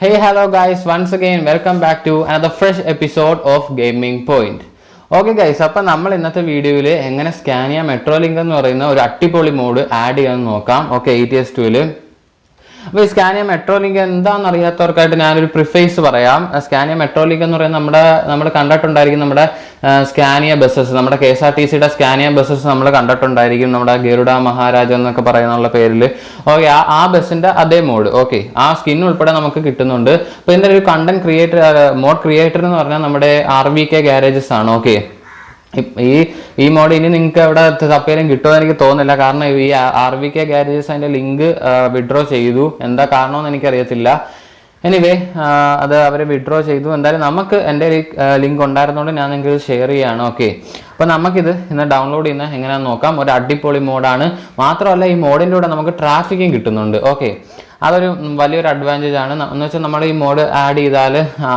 Hey, hello guys once again welcome back to another fresh episode of gaming point okay guys അപ്പം നമ്മൾ ഇന്നത്തെ വീഡിയോയിൽ എങ്ങനെ scan ചെയ്യാം മെട്രോ ലിങ്ക് എന്ന് പറയുന്ന ഒരു അട്ടിപ്പൊളി മോഡ് ആഡ് ചെയ്യാമെന്ന് നോക്കാം. ഓക്കെ എയ്റ്റി എസ് ടുവിൽ അപ്പോൾ ഈ സ്കാനിയ മെട്രോ ലിങ്ക് എന്താണെന്ന് അറിയാത്തവർക്കായിട്ട് ഞാനൊരു പ്രിഫേസ് പറയാം. സ്കാനിയ മെട്രോ ലിങ്ക് എന്ന് പറയുന്നത് നമ്മുടെ നമ്മൾ കണ്ടിട്ടുണ്ടായിരിക്കും നമ്മുടെ സ്കാനിയ ബസ്സസ്. നമ്മുടെ കെ എസ് ആർ ടി സിയുടെ സ്കാനിയ ബസ്സസ് നമ്മൾ കണ്ടിട്ടുണ്ടായിരിക്കും. നമ്മുടെ ഗരുഡ മഹാരാജ എന്നൊക്കെ പറയുന്നുള്ള പേരിൽ ഓക്കെ ആ ആ ബസ്സിന്റെ അതേ മോഡ് ഓക്കെ ആ സ്കിൻ ഉൾപ്പെടെ നമുക്ക് കിട്ടുന്നുണ്ട്. അപ്പോൾ ഇതിന്റെ ഒരു കണ്ടന്റ് ക്രിയേറ്റർ മോഡ് ക്രിയേറ്റർ എന്ന് പറഞ്ഞാൽ നമ്മുടെ ആർ വി കെ ഗാരേജസ് ആണ്. ഓക്കെ. ഈ ഈ മോഡൽ ഇനി നിങ്ങൾക്ക് എവിടെ തപ്പേലും കിട്ടുമെന്ന് എനിക്ക് തോന്നുന്നില്ല. കാരണം ഈ ആർ വി കെ ഗാരേജസ് അതിന്റെ ലിങ്ക് വിഡ്രോ ചെയ്തു. എന്താ കാരണമെന്ന് എനിക്കറിയത്തില്ല. എനിവേ അത് അവർ വിഡ്രോ ചെയ്തു. എന്തായാലും നമുക്ക് എന്റെ ലിങ്ക് ഉണ്ടായിരുന്നതുകൊണ്ട് ഞാൻ നിങ്ങൾക്ക് ഷെയർ ചെയ്യാണ്. ഓക്കെ അപ്പോൾ നമുക്കിത് ഇന്ന് ഡൗൺലോഡ് ചെയ്യുന്ന എങ്ങനെയാണെന്ന് നോക്കാം. ഒരു അടിപൊളി മോഡാണ്. മാത്രമല്ല ഈ മോഡിന്റെ കൂടെ നമുക്ക് ട്രാഫിക്കും കിട്ടുന്നുണ്ട്. ഓക്കെ അതൊരു വലിയൊരു അഡ്വാന്റേജ് ആണ്. എന്ന് വെച്ചാൽ നമ്മൾ ഈ മോഡ് ആഡ് ചെയ്താൽ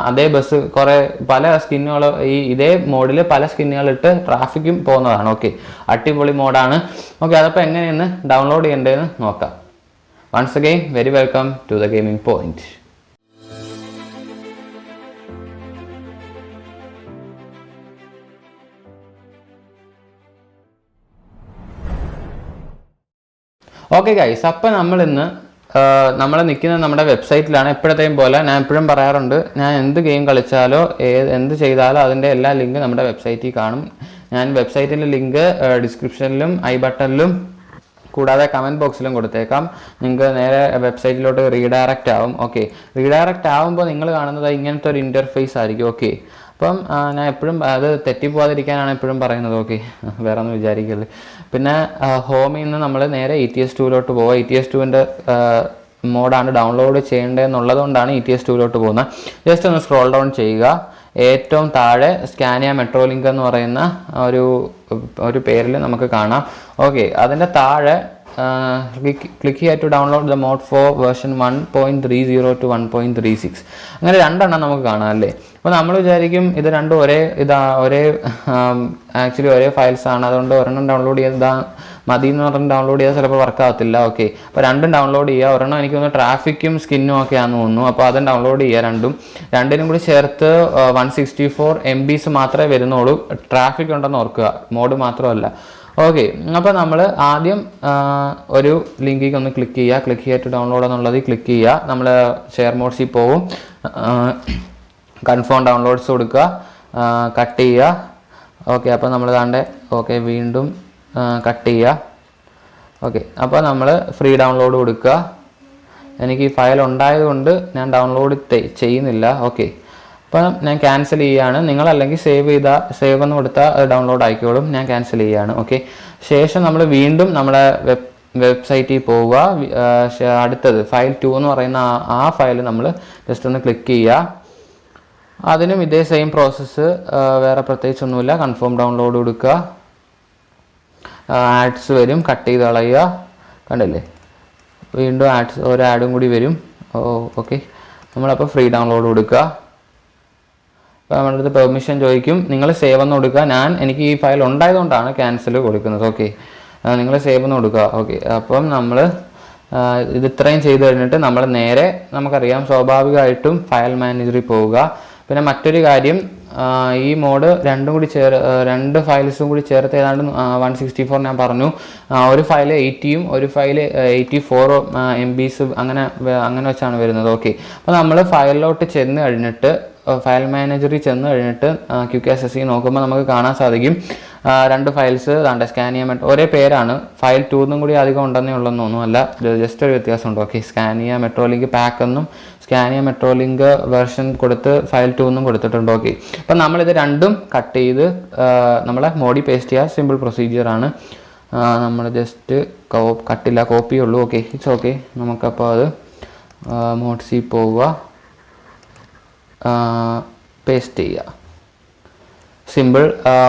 അതേ ബസ് കുറേ പല സ്കിന്നുകൾ ഈ ഇതേ മോഡിൽ പല സ്കിന്നുകൾ ഇട്ട് ട്രാഫിക്കും പോകുന്നതാണ്. ഓക്കെ അടിപൊളി മോഡാണ് ഓക്കെ അതപ്പോൾ എങ്ങനെയെന്ന് ഡൗൺലോഡ് ചെയ്യേണ്ടതെന്ന് നോക്കാം. Once again very welcome to the gaming point okay guys അപ്പം നമ്മൾ ഇന്ന് നമ്മൾ നിൽക്കുന്നത് നമ്മുടെ വെബ്സൈറ്റിലാണ് എപ്പോഴത്തെയും പോലെ ഞാൻ എപ്പോഴും പറയാറുണ്ട് ഞാൻ എന്ത് ഗെയിം കളിച്ചാലോ ഏത് എന്ത് ചെയ്താലോ അതിന്റെ എല്ലാ ലിങ്കും നമ്മുടെ വെബ്സൈറ്റിൽ കാണും. ഞാൻ വെബ്സൈറ്റിന്റെ ലിങ്ക് ഡിസ്ക്രിപ്ഷനിലും ഐ ബട്ടണിലും കൂടാതെ കമന്റ് ബോക്സിലും കൊടുത്തേക്കാം. നിങ്ങൾക്ക് നേരെ വെബ്സൈറ്റിലോട്ട് റീഡയറക്റ്റ് ആവും. ഓക്കെ. റീഡയറക്റ്റ് ആവുമ്പോൾ നിങ്ങൾ കാണുന്നത് ഇങ്ങനത്തെ ഒരു ഇന്റർഫേസ് ആയിരിക്കും. ഓക്കെ. അപ്പം ഞാൻ എപ്പോഴും അത് തെറ്റിപ്പോവാതിരിക്കാനാണ് എപ്പോഴും പറയുന്നത്. ഓക്കെ. വേറെ ഒന്നും വിചാരിക്കരുത്. പിന്നെ ഹോമിൽ നിന്ന് നമ്മൾ നേരെ ഇ ടി എസ് ടുവിലോട്ട് പോവുക. ഇ ടി എസ് ടുവിന്റെ മോഡാണ് ഡൗൺലോഡ് ചെയ്യേണ്ടതെന്നുള്ളത് കൊണ്ടാണ് ഇ ടി എസ് ടുവിലോട്ട് പോകുന്നത്. ജസ്റ്റ് ഒന്ന് സ്ക്രോൾ ഡൗൺ ചെയ്യുക. ഏറ്റവും താഴെ സ്കാനിയ മെട്രോ ലിങ്ക് എന്ന് പറയുന്ന ഒരു ഒരു പേരിൽ നമുക്ക് കാണാം. ഓക്കെ അതിന്റെ താഴെ ക്ലിക്ക് ചെയ്യുക to download the mod for version one point three zero two one point three six അങ്ങനെ രണ്ടെണ്ണം നമുക്ക് കാണാം അല്ലേ? അപ്പോൾ നമ്മൾ വിചാരിക്കും ഇത് രണ്ടും ഒരേ ഇതാ ഒരേ ആക്ച്വലി ഒരേ ഫയൽസ് ആണ്. അതുകൊണ്ട് ഒരെണ്ണം ഡൗൺലോഡ് ചെയ്താ മതി എന്ന് പറഞ്ഞ് ഡൗൺലോഡ് ചെയ്താൽ ചിലപ്പോൾ വർക്ക് ആവത്തില്ല. ഓക്കെ അപ്പോൾ രണ്ടും ഡൗൺലോഡ് ചെയ്യുക. ഒരെണ്ണം എനിക്ക് തോന്നുന്നു ട്രാഫിക്കും സ്കിന്നും ഒക്കെ ആണെന്ന് തോന്നുന്നു. അപ്പോൾ അതും ഡൗൺലോഡ് ചെയ്യുക രണ്ടും. രണ്ടിനും കൂടി ചേർത്ത് one sixty four M Bs മാത്രമേ വരുന്നുള്ളൂ. ട്രാഫിക് ഉണ്ടെന്ന് ഓർക്കുക. മോഡ് മാത്രമല്ല. ഓക്കെ അപ്പോൾ നമ്മൾ ആദ്യം ഒരു ലിങ്കിലേക്ക് ഒന്ന് ക്ലിക്ക് ചെയ്യുക ക്ലിക്ക് ചെയ്തിട്ട് ഡൗൺലോഡ് എന്നുള്ളത് ക്ലിക്ക് ചെയ്യുക നമ്മൾ ഷെയർ മോഡ്സിൽ പോവും. കൺഫേം ഡൗൺലോഡ്സ് കൊടുക്കുക. കട്ട് ചെയ്യുക ഓക്കെ അപ്പോൾ നമ്മൾ താണ്ടെ ഓക്കെ വീണ്ടും കട്ട് ചെയ്യുക ഓക്കെ അപ്പോൾ നമ്മൾ ഫ്രീ ഡൗൺലോഡ് കൊടുക്കുക. എനിക്ക് ഈ ഫയൽ ഉണ്ടായതുകൊണ്ട് ഞാൻ ഡൗൺലോഡ് ചെയ്യുന്നില്ല. ഓക്കെ അപ്പം ഞാൻ ക്യാൻസൽ ചെയ്യുകയാണ് നിങ്ങളല്ലെങ്കിൽ സേവ് ചെയ്താൽ സേവ് എന്ന് കൊടുത്താൽ അത് ഡൗൺലോഡ് ആയിക്കോളും. ഞാൻ ക്യാൻസൽ ചെയ്യുകയാണ് ഓക്കെ ശേഷം നമ്മൾ വീണ്ടും നമ്മുടെ വെബ് വെബ്സൈറ്റിൽ പോവുക. അടുത്തത് ഫയൽ ടു എന്ന് പറയുന്ന ആ- ഫയൽ നമ്മൾ ജസ്റ്റ് ഒന്ന് ക്ലിക്ക് ചെയ്യുക. അതിനും ഇതേ സെയിം പ്രോസസ്സ് വേറെ പ്രത്യേകിച്ചൊന്നുമില്ല. കൺഫേം ഡൗൺലോഡ് കൊടുക്കുക. ആഡ്സ് വരും. കട്ട് ചെയ്ത് കളയുക. കണ്ടില്ലേ? വീണ്ടും ആഡ്സ് ഒരു ആഡും കൂടി വരും. ഓ ഓക്കെ നമ്മളപ്പോൾ ഫ്രീ ഡൗൺലോഡ് കൊടുക്കുക. നമ്മുടെ അടുത്ത് പെർമിഷൻ ചോദിക്കും നിങ്ങൾ സേവ് എന്ന് കൊടുക്കുക ഞാൻ എനിക്ക് ഈ ഫയൽ ഉണ്ടായതുകൊണ്ടാണ് ക്യാൻസൽ കൊടുക്കുന്നത്. ഓക്കെ നിങ്ങൾ സേവ് എന്ന് കൊടുക്കുക ഓക്കെ അപ്പം നമ്മൾ ഇത് ഇത്രയും ചെയ്ത് കഴിഞ്ഞിട്ട് നമ്മൾ നേരെ നമുക്കറിയാം സ്വാഭാവികമായിട്ടും ഫയൽ മാനേജറിൽ പോവുക. പിന്നെ മറ്റൊരു കാര്യം ഈ മോഡ് രണ്ടും കൂടി ചേർ രണ്ട് ഫയൽസും കൂടി ചേർത്ത് ഏതാണ്ട് വൺ സിക്സ്റ്റി ഫോർ ഞാൻ പറഞ്ഞു. ഒരു ഫയൽ എയ്റ്റിയും ഒരു ഫയൽ എയ്റ്റി ഫോറോ എം ബീസ് അങ്ങനെ അങ്ങനെ വെച്ചാണ് വരുന്നത്. ഓക്കെ അപ്പോൾ നമ്മൾ ഫയലിലോട്ട് ചെന്ന് കഴിഞ്ഞിട്ട് ഫയൽ മാനേജറിൽ ചെന്ന് കഴിഞ്ഞിട്ട് Q K S S C നോക്കുമ്പോൾ നമുക്ക് കാണാൻ സാധിക്കും. രണ്ട് ഫയൽസ് താണ്ട സ്കാൻ ചെയ്യാൻ പറ്റും. ഒരേ പേരാണ്. ഫയൽ ടു എന്നും കൂടി അധികം ഉണ്ടെന്നേ ഉള്ളെന്ന് ഒന്നുമല്ല ജസ്റ്റ് ഒരു വ്യത്യാസമുണ്ട് okay Scania metro link pack എന്നും സ്കാനിയ മെട്രോ ലിങ്ക് വെർഷൻ കൊടുത്ത് ഫയൽ ടു എന്നും കൊടുത്തിട്ടുണ്ട്. ഓക്കെ അപ്പം നമ്മളിത് രണ്ടും കട്ട് ചെയ്ത് നമ്മളെ മോഡി പേസ്റ്റ് ചെയ്യുക സിമ്പിൾ പ്രൊസീജിയറാണ് നമ്മൾ ജസ്റ്റ് കോ കട്ടില്ല കോപ്പിയുള്ളൂ ഓക്കെ ഇറ്റ്സ് ഓക്കെ നമുക്കപ്പോൾ അത് മോഡ്സിൽ പോവുക. പേസ്റ്റ് ചെയ്യുക സിമ്പിൾ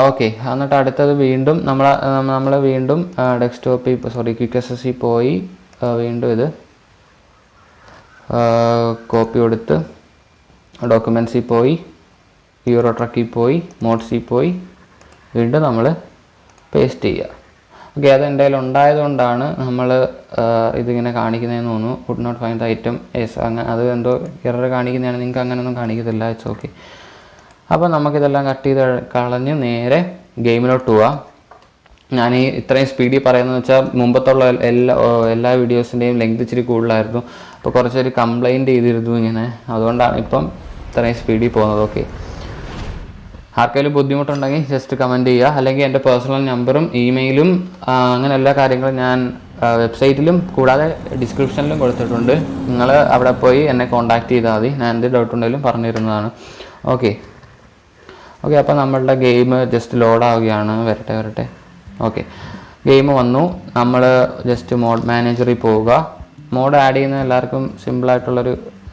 ഓക്കെ എന്നിട്ട് അടുത്തത് വീണ്ടും നമ്മൾ നമ്മൾ വീണ്ടും ഡെസ്ക്ടോപ്പിൽ sorry quick S S C പോയി വീണ്ടും ഇത് കോപ്പി കൊടുത്ത് ഡോക്യുമെൻസിൽ പോയി യൂറോ ട്രക്കിൽ പോയി മോഡ്സിൽ പോയി വീണ്ടും നമ്മൾ പേസ്റ്റ് ചെയ്യുക ഓക്കെ അത് എന്റെ കയ്യിൽ ഉണ്ടായതുകൊണ്ടാണ് നമ്മൾ ഇതിങ്ങനെ കാണിക്കുന്നതെന്ന് തോന്നുന്നു. Would not find item S അങ്ങനെ അത് എന്തോ എറർ കാണിക്കുന്നതാണ്. നിങ്ങൾക്ക് അങ്ങനെയൊന്നും കാണിക്കത്തില്ല. ഇറ്റ്സ് ഓക്കെ അപ്പോൾ നമുക്കിതെല്ലാം കട്ട് ചെയ്ത് കളഞ്ഞ് നേരെ ഗെയിമിലോട്ട് പോവാം. ഞാൻ ഈ ഇത്രയും സ്പീഡിൽ പറയുന്നത് വെച്ചാൽ മുമ്പത്തുള്ള എല്ലാ എല്ലാ വീഡിയോസിന്റെയും ലെങ്ത് ഇച്ചിരി കൂടുതലായിരുന്നു. അപ്പോൾ കുറച്ചൊരു കംപ്ലൈന്റ് ചെയ്തിരുന്നു ഇങ്ങനെ. അതുകൊണ്ടാണ് ഇപ്പം ഇത്രയും സ്പീഡിൽ പോകുന്നത്. ഓക്കെ ആർക്കെങ്കിലും ബുദ്ധിമുട്ടുണ്ടെങ്കിൽ ജസ്റ്റ് കമന്റ് ചെയ്യുക. അല്ലെങ്കിൽ എന്റെ പേഴ്സണൽ നമ്പറും ഇമെയിലും അങ്ങനെ എല്ലാ കാര്യങ്ങളും ഞാൻ വെബ്സൈറ്റിലും കൂടാതെ ഡിസ്ക്രിപ്ഷനിലും കൊടുത്തിട്ടുണ്ട്. നിങ്ങൾ അവിടെ പോയി എന്നെ കോൺടാക്റ്റ് ചെയ്താൽ മതി. ഞാൻ എന്ത് ഡൗട്ട് ഉണ്ടെങ്കിലും പറഞ്ഞു തരുന്നതാണ് ഓക്കെ ഓക്കെ അപ്പോൾ നമ്മളുടെ ഗെയിം ജസ്റ്റ് ലോഡാവുകയാണ് വരട്ടെ വരട്ടെ. ഓക്കെ ഗെയിം വന്നു. നമ്മൾ ജസ്റ്റ് മോഡ് മാനേജറിൽ പോവുക. മോഡ് ആഡ് ചെയ്യുന്ന എല്ലാവർക്കും സിമ്പിളായിട്ടുള്ളൊരു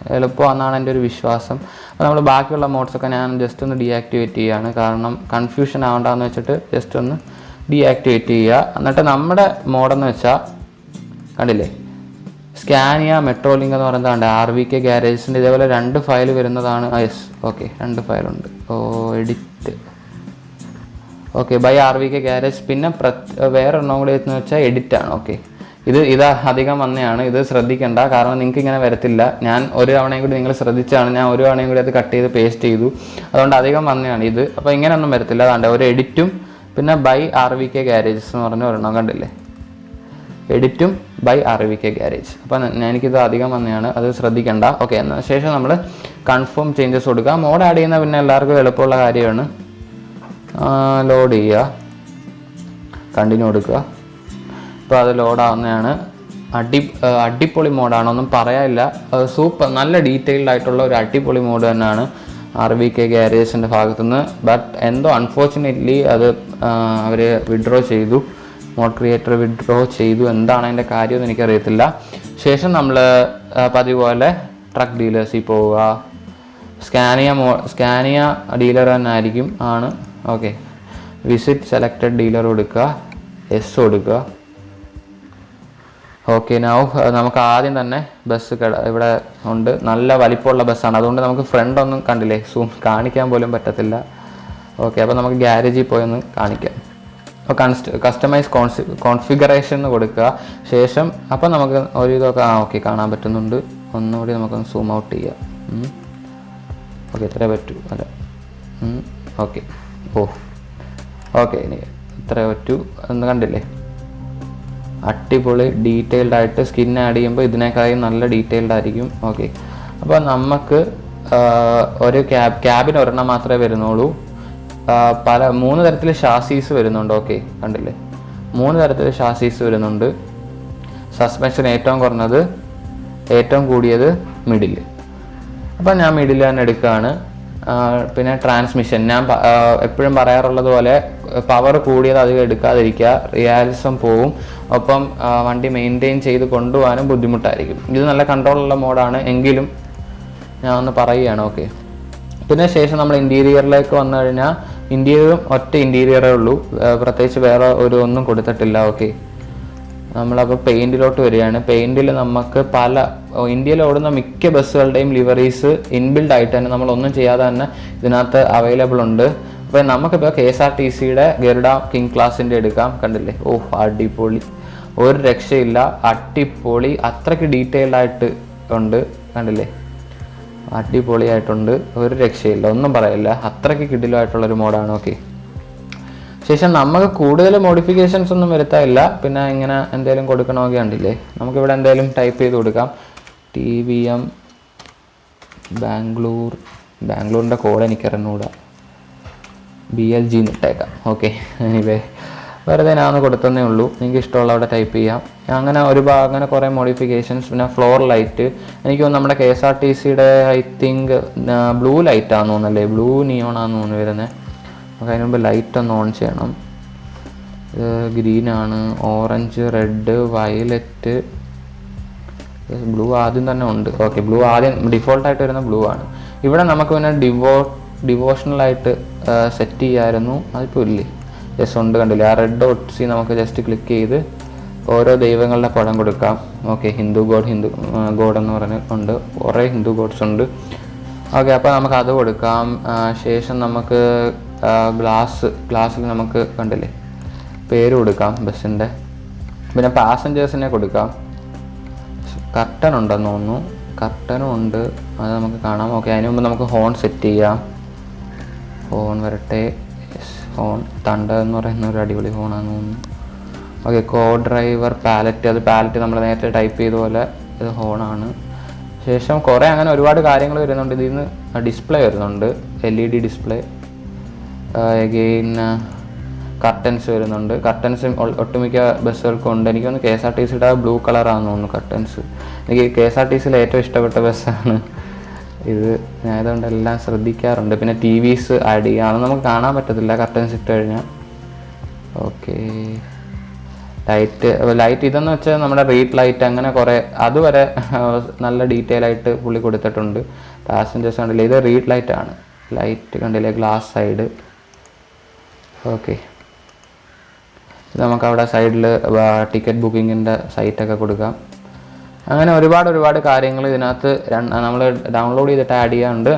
എളുപ്പമാണെന്നാണ് എന്റെ ഒരു വിശ്വാസം. അപ്പോൾ നമ്മൾ ബാക്കിയുള്ള മോഡ്സൊക്കെ ഞാൻ ജസ്റ്റ് ഒന്ന് ഡീആക്ടിവേറ്റ് ചെയ്യുകയാണ്. കാരണം കൺഫ്യൂഷൻ ആവണ്ടെന്ന് വെച്ചിട്ട് ജസ്റ്റ് ഒന്ന് ഡീആക്ടിവേറ്റ് ചെയ്യുക. എന്നിട്ട് നമ്മുടെ മോഡെന്ന് വെച്ചാൽ കണ്ടില്ലേ? സ്കാനിയ മെട്രോ ലിങ്ക് എന്ന് പറയുന്നതാണ് ആർ വി കെ ഗാരേജസിന്റെ ഇതേപോലെ രണ്ട് ഫയൽ വരുന്നതാണ്. യെസ് ഓക്കെ രണ്ട് ഫയലുണ്ട് ഓ edit okay by R V K garage പിന്നെ പ്രത്- വേറെ ഒരെണ്ണം കൂടി എന്ന് വെച്ചാൽ എഡിറ്റാണ് ഓക്കെ ഇത് ഇത് അധികം വന്നെയാണ്. ഇത് ശ്രദ്ധിക്കേണ്ട. കാരണം നിങ്ങൾക്ക് ഇങ്ങനെ വരത്തില്ല. ഞാൻ ഒരു തവണയും കൂടി നിങ്ങൾ ശ്രദ്ധിച്ചാണ് ഞാൻ ഒരു തവണയും കൂടി അത് കട്ട് ചെയ്ത് പേസ്റ്റ് ചെയ്തു. അതുകൊണ്ട് അധികം വന്നെയാണ് ഇത്. അപ്പോൾ ഇങ്ങനെയൊന്നും വരത്തില്ല. അതാണ്ട് ഒരു എഡിറ്റും പിന്നെ by R V K garages എന്ന് പറഞ്ഞ ഒരെണ്ണം കണ്ടില്ലേ? എഡിറ്റും by R V K garage അപ്പം എനിക്കിത് അധികം വന്നെയാണ്. അത് ശ്രദ്ധിക്കേണ്ട. ഓക്കെ എന്ന ശേഷം നമ്മൾ കൺഫേം ചേഞ്ചസ് കൊടുക്കുക മോഡ് ആഡ് ചെയ്യുന്ന പിന്നെ എല്ലാവർക്കും എളുപ്പമുള്ള കാര്യമാണ്. ലോഡ് ചെയ്യുക. കണ്ടിന്യൂ കൊടുക്കുക. ഇപ്പോൾ അത് ലോഡാവുന്നതാണ്. അടി അടിപൊളി മോഡാണൊന്നും പറയാനില്ല. സൂപ്പർ നല്ല ഡീറ്റെയിൽഡ് ആയിട്ടുള്ള ഒരു അടിപൊളി മോഡ് തന്നെയാണ് ആർ ബി കെ ഗ്യാരേജസിന്റെ ഭാഗത്തുനിന്ന്. ബട്ട് എന്തോ അൺഫോർച്ചുനേറ്റ്ലി അത് അവർ വിഡ്രോ ചെയ്തു. മോഡ് ക്രിയേറ്റർ വിഡ്രോ ചെയ്തു. എന്താണ് അതിന്റെ കാര്യമെന്ന് എനിക്കറിയത്തില്ല. ശേഷം നമ്മൾ പതിവ് പോലെ ട്രക്ക് ഡീലേഴ്സിൽ പോവുക. സ്കാനിയ മോ സ്കാനിയ ഡീലർ തന്നെ ആയിരിക്കും ആണ്. ഓക്കെ. വിസിറ്റ് സെലക്റ്റഡ് ഡീലർ കൊടുക്കുക. എസ് കൊടുക്കുക. ഓക്കെ നൗ നമുക്ക് ആദ്യം തന്നെ ബസ് ഇവിടെ ഉണ്ട്. നല്ല വലിപ്പമുള്ള ബസ്സാണ്. അതുകൊണ്ട് നമുക്ക് ഫ്രണ്ട് ഒന്നും കണ്ടില്ലേ? സൂം കാണിക്കാൻ പോലും പറ്റത്തില്ല. ഓക്കെ അപ്പോൾ നമുക്ക് ഗ്യാരേജിൽ പോയി ഒന്ന് കാണിക്കാം. അപ്പോൾ കൺസ്റ്റ് കസ്റ്റമൈസ് കോൺസി കോൺഫിഗറേഷൻ എന്ന് കൊടുക്കുക. ശേഷം അപ്പോൾ നമുക്ക് ഒരു ഇതൊക്കെ ആ ഓക്കെ കാണാൻ പറ്റുന്നുണ്ട്. ഒന്നുകൂടി നമുക്കൊന്ന് സൂം ഔട്ട് ചെയ്യാം. ഓക്കെ ഇത്രേ പറ്റൂ. അല്ല ഓക്കെ. ഓ. ഓക്കെ ഇനി ഇത്രേ പറ്റൂ. എന്ന് കണ്ടില്ലേ? അടിപൊളി ഡീറ്റെയിൽഡ് ആയിട്ട് സ്കിൻ ആഡ് ചെയ്യുമ്പോൾ ഇതിനേക്കാളും നല്ല ഡീറ്റെയിൽഡ് ആയിരിക്കും. ഓക്കെ അപ്പോൾ നമുക്ക് ഒരു ക്യാബ് ക്യാബിന് ഒരെണ്ണം മാത്രമേ വരുന്നുള്ളൂ. പല മൂന്ന് തരത്തിൽ ഷാസീസ് വരുന്നുണ്ട്. ഓക്കെ കണ്ടില്ലേ? മൂന്ന് തരത്തിൽ ഷാസീസ് വരുന്നുണ്ട്. സസ്പെൻഷൻ ഏറ്റവും കുറഞ്ഞത് ഏറ്റവും കൂടിയത് മിഡിൽ അപ്പം ഞാൻ മിഡിൽ തന്നെ എടുക്കുകയാണ് പിന്നെ ട്രാൻസ്മിഷൻ ഞാൻ എപ്പോഴും പറയാറുള്ളത് പോലെ പവർ കൂടിയത് അധികം എടുക്കാതിരിക്കുക. റിയാലിസം പോവും. ഒപ്പം വണ്ടി മെയിന്റെയിൻ ചെയ്ത് കൊണ്ടുപോകാനും ബുദ്ധിമുട്ടായിരിക്കും. ഇത് നല്ല കൺട്രോളുള്ള മോഡാണ് എങ്കിലും ഞാൻ ഒന്ന് പറയുകയാണ് ഓക്കെ പിന്നെ ശേഷം നമ്മൾ ഇന്റീരിയറിലേക്ക് വന്നു കഴിഞ്ഞാൽ ഇന്റീരിയറും ഒറ്റ ഇന്റീരിയറേ ഉള്ളൂ. പ്രത്യേകിച്ച് വേറെ ഒരു ഒന്നും കൊടുത്തിട്ടില്ല ഓക്കെ നമ്മളപ്പോൾ പെയിന്റിലോട്ട് വരികയാണ്. പെയിന്റിൽ നമുക്ക് പല ഇന്ത്യയിൽ ഓടുന്ന മിക്ക ബസ്സുകളുടെയും ലിവറീസ് ഇൻബിൽഡ് ആയിട്ട് തന്നെ നമ്മളൊന്നും ചെയ്യാതെ തന്നെ ഇതിനകത്ത് അവൈലബിൾ ഉണ്ട്. അപ്പോൾ നമുക്കിപ്പോൾ കെ എസ് ആർ ടി സിയുടെ ഗരുഡ കിങ് ക്ലാസിന്റെ എടുക്കാം. കണ്ടില്ലേ? ഓ അടിപൊളി. ഒരു രക്ഷയില്ല. അടിപൊളി. അത്രയ്ക്ക് ഡീറ്റെയിൽഡ് ആയിട്ട് ഉണ്ട്. കണ്ടില്ലേ? അടിപൊളിയായിട്ടുണ്ട്. ഒരു രക്ഷയില്ല. ഒന്നും പറയില്ല. അത്രയ്ക്ക് കിടിലമായിട്ടുള്ളൊരു മോഡാണ് ഓക്കെ ശേഷം നമുക്ക് കൂടുതൽ മോഡിഫിക്കേഷൻസ് ഒന്നും വരുത്താനില്ല. പിന്നെ ഇങ്ങനെ എന്തെങ്കിലും കൊടുക്കണമെങ്കിൽ ഉണ്ടല്ലേ നമുക്കിവിടെ എന്തെങ്കിലും ടൈപ്പ് ചെയ്ത് കൊടുക്കാം. ടി വി എം ബാംഗ്ലൂർ ബാംഗ്ലൂരിന്റെ കോഡ് എനിക്ക് അറിഞ്ഞുകൂടാ ബി എൽ ജി നിട്ടേക്കാം ഓക്കെ എനിവേ വെറുതെ ഞാൻ കൊടുത്തതേ ഉള്ളൂ. നിങ്ങൾക്ക് ഇഷ്ടമുള്ള അവിടെ ടൈപ്പ് ചെയ്യാം. അങ്ങനെ ഒരു ഭാഗം അങ്ങനെ കുറേ മോഡിഫിക്കേഷൻസ് പിന്നെ ഫ്ലോർ ലൈറ്റ് എനിക്ക് തോന്നുന്നു നമ്മുടെ കെ എസ് ആർ ടി സിയുടെ ഐ തിങ്ക് ബ്ലൂ ലൈറ്റാണെന്ന് തോന്നുന്നല്ലേ ബ്ലൂ നിയോണാന്ന് തോന്നുന്നു വരുന്നത് നമുക്ക് അതിന് മുമ്പ് ലൈറ്റ് ഒന്ന് ഓൺ ചെയ്യണം. ഇത് ഗ്രീനാണ് ഓറഞ്ച് റെഡ് വയലറ്റ് ബ്ലൂ ആദ്യം തന്നെ ഉണ്ട്. ഓക്കെ ബ്ലൂ ആദ്യം ഡിഫോൾട്ടായിട്ട് വരുന്ന ബ്ലൂ ആണ്. ഇവിടെ നമുക്ക് പിന്നെ ഡിവോ ഡിവോഷണലായിട്ട് സെറ്റ് ചെയ്യാമായിരുന്നു അതിപ്പോൾ ഇല്ലേ? ജസ്റ്റ് ഉണ്ട് കണ്ടില്ലേ? ആ റെഡ് ഡോട്ട് നമുക്ക് ജസ്റ്റ് ക്ലിക്ക് ചെയ്ത് ഓരോ ദൈവങ്ങളുടെ പടം കൊടുക്കാം. Okay Hindu god Hindu god എന്ന് പറഞ്ഞ് ഉണ്ട്. കുറേ ഹിന്ദു ഗോഡ്സ് ഉണ്ട്. ഓക്കെ അപ്പോൾ നമുക്ക് അത് കൊടുക്കാം. ശേഷം നമുക്ക് ഗ്ലാസ് ഗ്ലാസ്സിൽ നമുക്ക് കണ്ടില്ലേ? പേര് കൊടുക്കാം ബസ്സിന്റെ. പിന്നെ പാസഞ്ചേഴ്സിനെ കൊടുക്കാം. കർട്ടൻ ഉണ്ടെന്ന് തോന്നുന്നു. കർട്ടനും ഉണ്ട്. അത് നമുക്ക് കാണാം. ഓക്കെ അതിന് മുമ്പ് നമുക്ക് ഹോൺ സെറ്റ് ചെയ്യാം. ഹോൺ വരട്ടെ. ഹോൺ തണ്ട എന്ന് പറയുന്ന ഒരു അടിപൊളി ഹോണാന്ന് തോന്നുന്നു. ഓക്കെ കോ ഡ്രൈവർ പാലറ്റ് അത് പാലറ്റ് നമ്മൾ നേരത്തെ ടൈപ്പ് ചെയ്ത പോലെ ഇത് ഹോണാണ് ശേഷം കുറേ അങ്ങനെ ഒരുപാട് കാര്യങ്ങൾ വരുന്നുണ്ട്. ഇതിൽ നിന്ന് ഡിസ്പ്ലേ വരുന്നുണ്ട്. L E D display again curtains വരുന്നുണ്ട്. കർട്ടൻസ് ഒട്ടുമിക്ക ബസ്സുകൾക്കും ഉണ്ട്. എനിക്ക് തോന്നുന്നു കെ എസ് ആർ ടി സിയുടെ ബ്ലൂ കളറാണെന്ന് തോന്നുന്നു കർട്ടൻസ് എനിക്ക് കെ എസ് ആർ ടി സിയിൽ ഏറ്റവും ഇഷ്ടപ്പെട്ട ബസ്സാണ്. ഇത് ഞാൻ ഇതുകൊണ്ട് എല്ലാം ശ്രദ്ധിക്കാറുണ്ട്. പിന്നെ ടി വിസ് ആഡ് ചെയ്യുക അതൊന്നും നമുക്ക് കാണാൻ പറ്റത്തില്ല. കർട്ടൻസ് ഇട്ട് കഴിഞ്ഞാൽ ഓക്കെ ലൈറ്റ് ലൈറ്റ് ഇതെന്ന് വെച്ചാൽ നമ്മുടെ റീറ്റ് ലൈറ്റ് അങ്ങനെ കുറേ അതുവരെ നല്ല ഡീറ്റെയിൽ ആയിട്ട് പുള്ളി കൊടുത്തിട്ടുണ്ട്. പാസഞ്ചേഴ്സ് കണ്ടില്ലേ? ഇത് റീഡ് ലൈറ്റ് ആണ്. ലൈറ്റ് കണ്ടില്ലേ? Glass side okay. ഇത് നമുക്ക് അവിടെ സൈഡിൽ ടിക്കറ്റ് ബുക്കിങ്ങിന്റെ സൈറ്റൊക്കെ കൊടുക്കാം. അങ്ങനെ ഒരുപാട് ഒരുപാട് കാര്യങ്ങൾ ഇതിനകത്ത് നമ്മൾ ഡൗൺലോഡ് ചെയ്തിട്ട് ആഡ് ചെയ്യാറുണ്ട്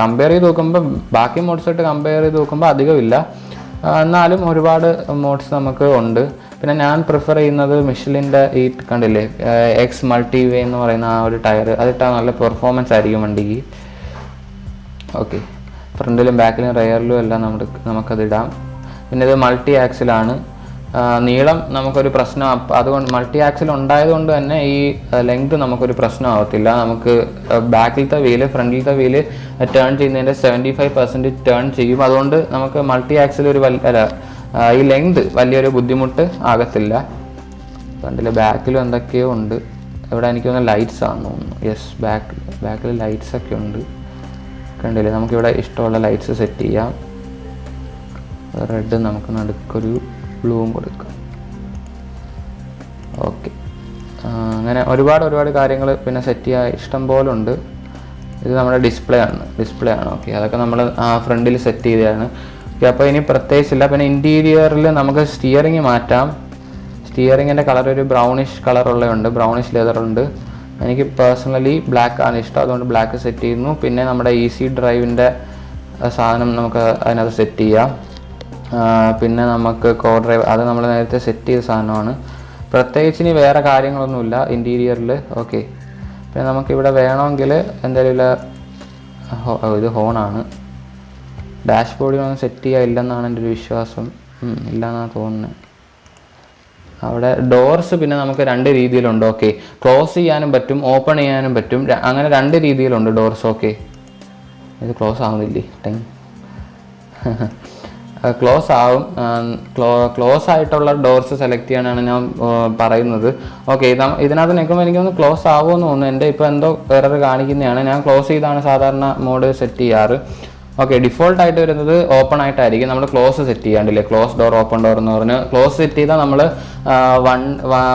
കമ്പയർ ചെയ്ത് നോക്കുമ്പോൾ ബാക്കി മോഡ്സായിട്ട് കമ്പയർ ചെയ്ത് നോക്കുമ്പോൾ അധികമില്ല എന്നാലും ഒരുപാട് മോഡ്സ് നമുക്ക് ഉണ്ട്. പിന്നെ ഞാൻ പ്രിഫർ ചെയ്യുന്നത് മിഷലിന്റെ ഈ കണ്ടില്ലേ എക്സ് മൾട്ടി വേ എന്ന് പറയുന്ന ആ ഒരു ടയർ അതിട്ടാൽ നല്ല പെർഫോമൻസ് ആയിരിക്കും വണ്ടിക്ക്. ഓക്കെ. ഫ്രണ്ടിലും ബാക്കിലും റെയറിലും എല്ലാം നമുക്ക് നമുക്കത് ഇടാം. പിന്നെ ഇത് മൾട്ടി ആക്സിലാണ് നീളം നമുക്കൊരു പ്രശ്നം അതുകൊണ്ട് മൾട്ടി ആക്സിൽ ഉണ്ടായതുകൊണ്ട് തന്നെ ഈ ലെങ്ത് നമുക്കൊരു പ്രശ്നമാവത്തില്ല. നമുക്ക് ബാക്കിലത്തെ വീൽ ഫ്രണ്ടിലത്തെ വീൽ ടേൺ ചെയ്യുന്നതിന്റെ സെവന്റി ഫൈവ് പെർസെന്റ് ടേൺ ചെയ്യും. അതുകൊണ്ട് നമുക്ക് മൾട്ടി ആക്സിൽ ഒരു വലിയ അല്ല ഈ ലെങ്ത് വലിയൊരു ബുദ്ധിമുട്ട് ആകത്തില്ല. ഫ്രണ്ടിൽ ബാക്കിലും എന്തൊക്കെയോ ഉണ്ട്. ഇവിടെ എനിക്ക് തോന്നുന്നു ലൈറ്റ്സ് ആണെന്ന് തോന്നുന്നു. യെസ് ബാക്ക് ബാക്കിൽ ലൈറ്റ്സ് ഒക്കെ ഉണ്ട്. കണ്ടില്ലേ? നമുക്കിവിടെ ഇഷ്ടമുള്ള ലൈറ്റ്സ് സെറ്റ് ചെയ്യാം. റെഡ് നമുക്ക് നടുക്കൊരു ബ്ലൂവും കൊടുക്കാം. ഓക്കെ അങ്ങനെ ഒരുപാട് ഒരുപാട് കാര്യങ്ങൾ പിന്നെ സെറ്റ് ചെയ്യാൻ ഇഷ്ടം പോലെ ഉണ്ട്. ഇത് നമ്മുടെ ഡിസ്പ്ലേ ആണ്. ഡിസ്പ്ലേ ആണ്. ഓക്കെ അതൊക്കെ നമ്മൾ ഫ്രണ്ടിൽ സെറ്റ് ചെയ്തതാണ്. ഓക്കെ അപ്പോൾ ഇനി പ്രത്യേകിച്ചില്ല. പിന്നെ ഇന്റീരിയറിൽ നമുക്ക് സ്റ്റിയറിങ് മാറ്റാം. സ്റ്റിയറിങ്ങിന്റെ കളർ ഒരു ബ്രൗണിഷ് കളറുള്ളതുണ്ട് ബ്രൗണിഷ് ലെതറുണ്ട് എനിക്ക് പേഴ്സണലി ബ്ലാക്ക് ആണ് ഇഷ്ടം. അതുകൊണ്ട് ബ്ലാക്ക് സെറ്റ് ചെയ്യുന്നു. പിന്നെ നമ്മുടെ ഇ സി ഡ്രൈവിന്റെ സാധനം നമുക്ക് അതിനകത്ത് സെറ്റ് ചെയ്യാം. ആ, പിന്നെ നമുക്ക് കോ ഡ്രൈവ് അത് നമ്മൾ നേരത്തെ സെറ്റ് ചെയ്ത സാധനമാണ്. പ്രത്യേകിച്ച് ഇനി വേറെ കാര്യങ്ങളൊന്നുമില്ല ഇന്റീരിയറിൽ ഓക്കെ പിന്നെ നമുക്കിവിടെ വേണമെങ്കിൽ എന്തായാലും ഇത് ഹോണാണ്. ഡാഷ് ബോർഡിനൊന്നും സെറ്റ് ചെയ്യാൻ ഇല്ലെന്നാണ് എന്റെ ഒരു വിശ്വാസം. ഇല്ലെന്നാണ് തോന്നുന്നത് അവിടെ ഡോർസ് പിന്നെ നമുക്ക് രണ്ട് രീതിയിലുണ്ട് ഓക്കെ ക്ലോസ് ചെയ്യാനും പറ്റും ഓപ്പൺ ചെയ്യാനും പറ്റും. അങ്ങനെ രണ്ട് രീതിയിലുണ്ട് ഡോർസ് ഓക്കെ ഇത് ക്ലോസ് ആവുന്നില്ലേ? ടൈം ക്ലോസ് ആവും. ക്ലോ ക്ലോസ് ആയിട്ടുള്ള ഡോർസ് സെലക്ട് ചെയ്യാനാണ് ഞാൻ പറയുന്നത്. ഓക്കെ ഇത് ഇതിനകത്ത് നിൽക്കുമ്പോൾ എനിക്കൊന്ന് ക്ലോസ് ആവുമെന്ന് തോന്നുന്നു. എന്റെ ഇപ്പോൾ എന്തോ എറർ കാണിക്കുന്നതാണ്. ഞാൻ ക്ലോസ് ചെയ്താണ് സാധാരണ മോഡ് സെറ്റ് ചെയ്യാറ്. ഓക്കെ ഡിഫോൾട്ട് ആയിട്ട് വരുന്നത് ഓപ്പൺ ആയിട്ടായിരിക്കും. നമ്മൾ ക്ലോസ് സെറ്റ് ചെയ്യാണ്ടില്ലേ? ക്ലോസ് ഡോർ ഓപ്പൺ ഡോർ എന്ന് പറഞ്ഞ് ക്ലോസ് സെറ്റ് ചെയ്താൽ നമ്മൾ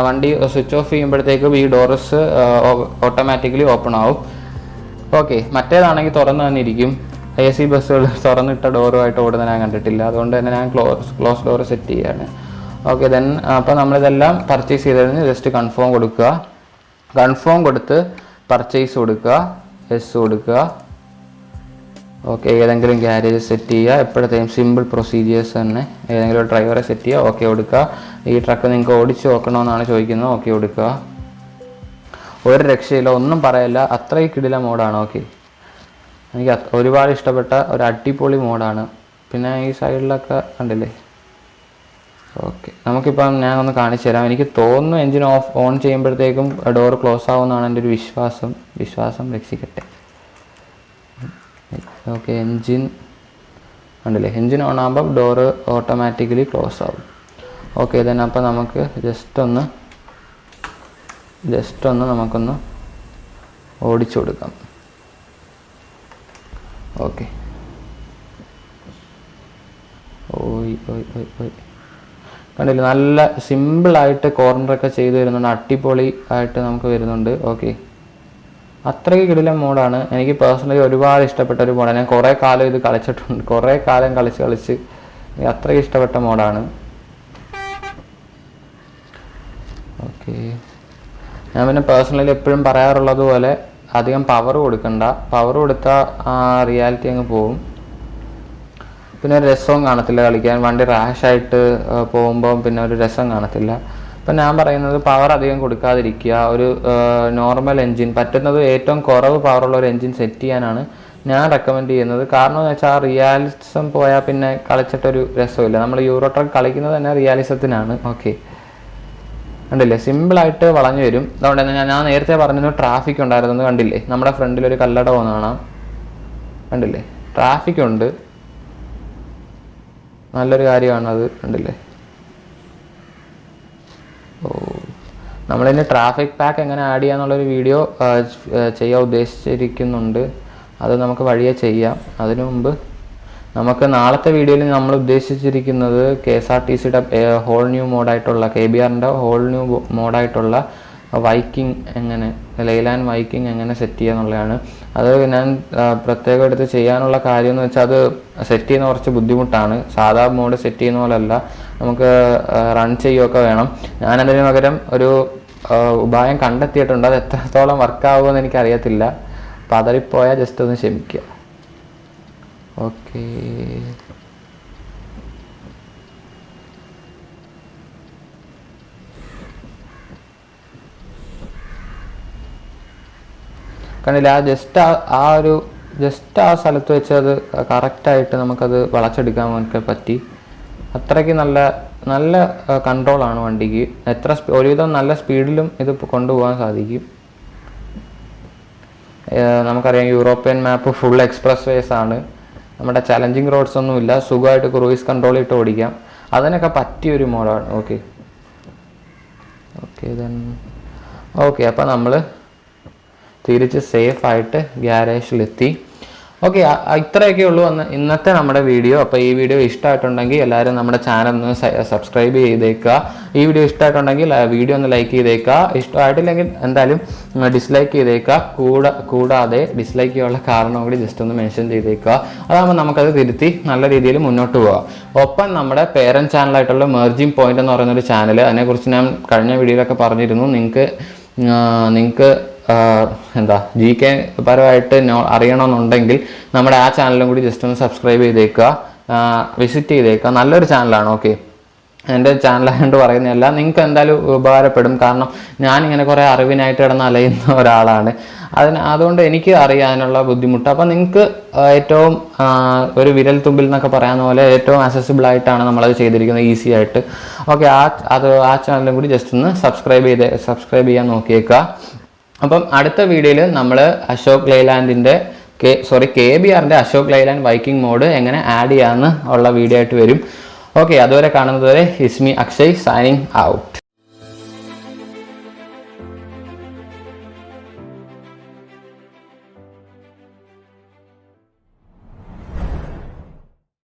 വണ്ടി സ്വിച്ച് ഓഫ് ചെയ്യുമ്പോഴത്തേക്കും ഈ ഡോർസ് ഓട്ടോമാറ്റിക്കലി ഓപ്പൺ ആവും. ഓക്കെ മറ്റേതാണെങ്കിൽ തുറന്നു തന്നെ ഇരിക്കും എ സി ബസ്സുകൾ തുറന്നിട്ട ഡോറുമായിട്ട് ഓടുന്ന ഞാൻ കണ്ടിട്ടില്ല. അതുകൊണ്ട് തന്നെ ഞാൻ ക്ലോസ് ക്ലോസ് ഡോർ സെറ്റ് ചെയ്യാണ്. ഓക്കെ ദെൻ അപ്പോൾ നമ്മളിതെല്ലാം പർച്ചേസ് ചെയ്ത് കഴിഞ്ഞ് ജസ്റ്റ് കൺഫേം കൊടുക്കുക. കൺഫേം കൊടുത്ത് പർച്ചേസ് കൊടുക്കുക. എസ് കൊടുക്കുക. ഓക്കെ ഏതെങ്കിലും ഗ്യാരേജ് സെറ്റ് ചെയ്യുക. എപ്പോഴത്തേക്കും സിമ്പിൾ പ്രൊസീജിയേഴ്സ് തന്നെ. ഏതെങ്കിലും ഡ്രൈവറെ സെറ്റ് ചെയ്യുക ഓക്കെ കൊടുക്കുക. ഈ ട്രക്ക് നിങ്ങൾക്ക് ഓടിച്ച് നോക്കണമെന്നാണ് ചോദിക്കുന്നത് ഓക്കെ കൊടുക്കുക. ഒരു രക്ഷയില്ല ഒന്നും പറയില്ല. അത്രയും കിടില മോഡാണ് ഓക്കെ എനിക്ക് ഒരുപാട് ഇഷ്ടപ്പെട്ട ഒരു അടിപൊളി മോഡാണ്. പിന്നെ ഈ സൈഡിലൊക്കെ കണ്ടില്ലേ? ഓക്കെ. നമുക്കിപ്പം ഞാൻ ഒന്ന് കാണിച്ചു തരാം. എനിക്ക് തോന്നുന്നു എൻജിൻ ഓഫ് ഓൺ ചെയ്യുമ്പോഴത്തേക്കും ഡോർ ക്ലോസ് ആവുമെന്നാണ് എന്റെ ഒരു വിശ്വാസം. വിശ്വാസം രക്ഷിക്കട്ടെ. ഓക്കെ എൻജിൻ ഉണ്ടല്ലേ എൻജിൻ ഓൺ ആകുമ്പോൾ ഡോറ് ഓട്ടോമാറ്റിക്കലി ക്ലോസ് ആവും. ഓക്കെ then അപ്പോൾ നമുക്ക് ജസ്റ്റ് ഒന്ന് ജസ്റ്റ് ഒന്ന് നമുക്കൊന്ന് ഓടിച്ചു കൊടുക്കാം. ഓക്കെ. ഓയ് ഓയ് ഓയ് ഓയ്. കണ്ടില്ല? നല്ല സിമ്പിളായിട്ട് കോർണറൊക്കെ ചെയ്ത് വരുന്നുണ്ട്. അടിപൊളി ആയിട്ട് നമുക്ക് വരുന്നുണ്ട്. ഓക്കെ. അത്രയ്ക്ക് കിടിലം മോഡാണ്. എനിക്ക് പേഴ്സണലി ഒരുപാട് ഇഷ്ടപ്പെട്ട ഒരു മോഡാണ്. ഞാൻ കുറേ കാലം ഇത് കളിച്ചിട്ടുണ്ട്. കുറേ കാലം കളിച്ച് കളിച്ച് അത്രയ്ക്ക് ഇഷ്ടപ്പെട്ട മോഡാണ്. ഓക്കെ. ഞാൻ പിന്നെ പേഴ്സണലി എപ്പോഴും പറയാറുള്ളത് പോലെ അധികം പവർ കൊടുക്കണ്ട. പവർ കൊടുത്താൽ റിയാലിറ്റി അങ്ങ് പോവും. പിന്നെ ഒരു രസവും കാണത്തില്ല കളിക്കാൻ. വണ്ടി റാഷായിട്ട് പോകുമ്പോൾ പിന്നെ ഒരു രസം കാണത്തില്ല. അപ്പം ഞാൻ പറയുന്നത് പവർ അധികം കൊടുക്കാതിരിക്കുക. ഒരു നോർമൽ എൻജിൻ പറ്റുന്നത് ഏറ്റവും കുറവ് പവറുള്ള ഒരു എൻജിൻ സെറ്റ് ചെയ്യാനാണ് ഞാൻ റെക്കമെൻഡ് ചെയ്യുന്നത്. കാരണം എന്ന് വെച്ചാൽ റിയാലിസം പോയാൽ പിന്നെ കളിച്ചിട്ടൊരു രസമില്ല. നമ്മൾ യൂറോ ട്രക്ക് കളിക്കുന്നത് തന്നെ റിയാലിസത്തിനാണ് ഓക്കെ കണ്ടില്ലേ? സിമ്പിളായിട്ട് വളഞ്ഞു വരും. അതുകൊണ്ട് തന്നെ ഞാൻ നേരത്തെ പറഞ്ഞത് ട്രാഫിക് ഉണ്ടായിരുന്നെന്ന് കണ്ടില്ലേ? നമ്മുടെ ഫ്രണ്ടിൽ ഒരു കല്ലട പോകുന്ന കാണാം. കണ്ടില്ലേ? ട്രാഫിക് ഉണ്ട്. നല്ലൊരു കാര്യമാണ് അത്. കണ്ടില്ലേ? ഓ. നമ്മളിനി ട്രാഫിക് പാക്ക് എങ്ങനെ ആഡ് ചെയ്യാന്നുള്ളൊരു വീഡിയോ ചെയ്യാൻ ഉദ്ദേശിച്ചിരിക്കുന്നുണ്ട്. അത് നമുക്ക് വഴിയെ ചെയ്യാം. അതിനു മുമ്പ് നമുക്ക് നാളത്തെ വീഡിയോയിൽ നമ്മൾ ഉദ്ദേശിച്ചിരിക്കുന്നത് കെ എസ് ആർ ടി സിയുടെ ഹോൾ ന്യൂ മോഡായിട്ടുള്ള കെ ബി ആറിന്റെ ഹോൾ ന്യൂ മോഡായിട്ടുള്ള വൈക്കിംഗ് എങ്ങനെ ലൈലാൻഡ് വൈക്കിംഗ് എങ്ങനെ സെറ്റ് ചെയ്യുക എന്നുള്ളതാണ്. അത് ഞാൻ പ്രത്യേകം എടുത്ത് ചെയ്യാനുള്ള കാര്യം എന്ന് വെച്ചാൽ അത് സെറ്റ് ചെയ്യുന്ന കുറച്ച് ബുദ്ധിമുട്ടാണ്. സാധാ മോഡ് സെറ്റ് ചെയ്യുന്ന പോലെയല്ല. നമുക്ക് റൺ ചെയ്യുകയൊക്കെ വേണം. ഞാനതിന് പകരം ഒരു ഉപായം കണ്ടെത്തിയിട്ടുണ്ട്. അത് എത്രത്തോളം വർക്കാവുമെന്ന് എനിക്കറിയത്തില്ല. പതറിപ്പോയാൽ ജസ്റ്റ് ഒന്ന് ക്ഷമിക്കുക. ഓക്കേ. കണ്ടില്ല ആ ജസ്റ്റ് ആ ഒരു ജസ്റ്റ് ആ സ്ഥലത്ത് വെച്ച് അത് കറക്റ്റായിട്ട് നമുക്കത് വളച്ചെടുക്കാൻ നമുക്ക് പറ്റി. അത്രയ്ക്ക് നല്ല നല്ല കൺട്രോളാണ് വണ്ടിക്ക്. എത്ര ഒരുവിധം നല്ല സ്പീഡിലും ഇത് കൊണ്ടുപോകാൻ സാധിക്കും. നമുക്കറിയാം European map full express ways ആണ്. നമ്മുടെ ചലഞ്ചിങ് റോഡ്സ് ഒന്നുമില്ല സുഖമായിട്ട് ക്രൂയിസ് കൺട്രോൾ ഇട്ട് ഓടിക്കാം. അതിനൊക്കെ പറ്റിയ ഒരു മോഡാണ് ഓക്കെ ഓക്കെ ദെൻ ഓക്കെ അപ്പോൾ നമ്മൾ തിരിച്ച് സേഫായിട്ട് ഗ്യാരേജിലെത്തി ഓക്കെ ഇത്രയൊക്കെ ഉള്ളൂ അന്ന് ഇന്നത്തെ നമ്മുടെ വീഡിയോ അപ്പോൾ ഈ വീഡിയോ ഇഷ്ടമായിട്ടുണ്ടെങ്കിൽ എല്ലാവരും നമ്മുടെ ചാനൽ ഒന്ന് സബ്സ്ക്രൈബ് ചെയ്തേക്കുക. ഈ വീഡിയോ ഇഷ്ടമായിട്ടുണ്ടെങ്കിൽ വീഡിയോ ഒന്ന് ലൈക്ക് ചെയ്തേക്കുക. ഇഷ്ടമായിട്ടില്ലെങ്കിൽ എന്തായാലും ഡിസ്ലൈക്ക് ചെയ്തേക്കുക. കൂടാ കൂടാതെ ഡിസ്ലൈക്ക് ചെയ്യാനുള്ള കാരണം കൂടി ജസ്റ്റ് ഒന്ന് മെൻഷൻ ചെയ്തേക്കുക. അതാകുമ്പോൾ നമുക്കത് തിരുത്തി നല്ല രീതിയിൽ മുന്നോട്ട് പോകാം. ഒപ്പം നമ്മുടെ പേരന്റ് ചാനലായിട്ടുള്ള മെർജിങ് പോയിന്റ് എന്ന് പറയുന്ന ഒരു ചാനൽ അതിനെക്കുറിച്ച് ഞാൻ കഴിഞ്ഞ വീഡിയോയിലൊക്കെ പറഞ്ഞിരുന്നു. നിങ്ങൾക്ക് നിങ്ങൾക്ക് എന്താ ജി കെ പരമായിട്ട് അറിയണമെന്നുണ്ടെങ്കിൽ നമ്മുടെ ആ ചാനലും കൂടി ജസ്റ്റ് ഒന്ന് സബ്സ്ക്രൈബ് ചെയ്തേക്കുക. വിസിറ്റ് ചെയ്തേക്കുക. നല്ലൊരു ചാനലാണ് ഓക്കെ എന്റെ ചാനലായതുകൊണ്ട് പറയുന്നതല്ല നിങ്ങൾക്ക് എന്തായാലും ഉപകാരപ്പെടും. കാരണം ഞാനിങ്ങനെ കുറേ അറിവിനായിട്ട് കിടന്ന് അലയുന്ന ഒരാളാണ്. അതിന് അതുകൊണ്ട് എനിക്ക് അറിയാനുള്ള ബുദ്ധിമുട്ട്. അപ്പം നിങ്ങൾക്ക് ഏറ്റവും ഒരു വിരൽ തുമ്പിൽ എന്നൊക്കെ പറയാവുന്ന പോലെ ഏറ്റവും അക്സസിബിൾ ആയിട്ടാണ് നമ്മളത് ചെയ്തിരിക്കുന്നത് ഈസി ആയിട്ട്. ഓക്കെ ആ അത് ആ ചാനലും കൂടി ജസ്റ്റ് ഒന്ന് സബ്സ്ക്രൈബ് ചെയ്ത് സബ്സ്ക്രൈബ് ചെയ്യാൻ നോക്കിയേക്കുക. അപ്പം അടുത്ത വീഡിയോയിൽ നമ്മൾ അശോക് ലൈലാൻഡിന്റെ കെ സോറി കെ ബി ആറിന്റെ അശോക് ലൈലാൻഡ് ബൈക്കിംഗ് മോഡ് എങ്ങനെ ആഡ് ചെയ്യാമെന്ന് ഉള്ള വീഡിയോ ആയിട്ട് വരും. ഓക്കെ അതുവരെ കാണുന്നത് വരെ അക്ഷയ് സൈനിങ് ഔട്ട്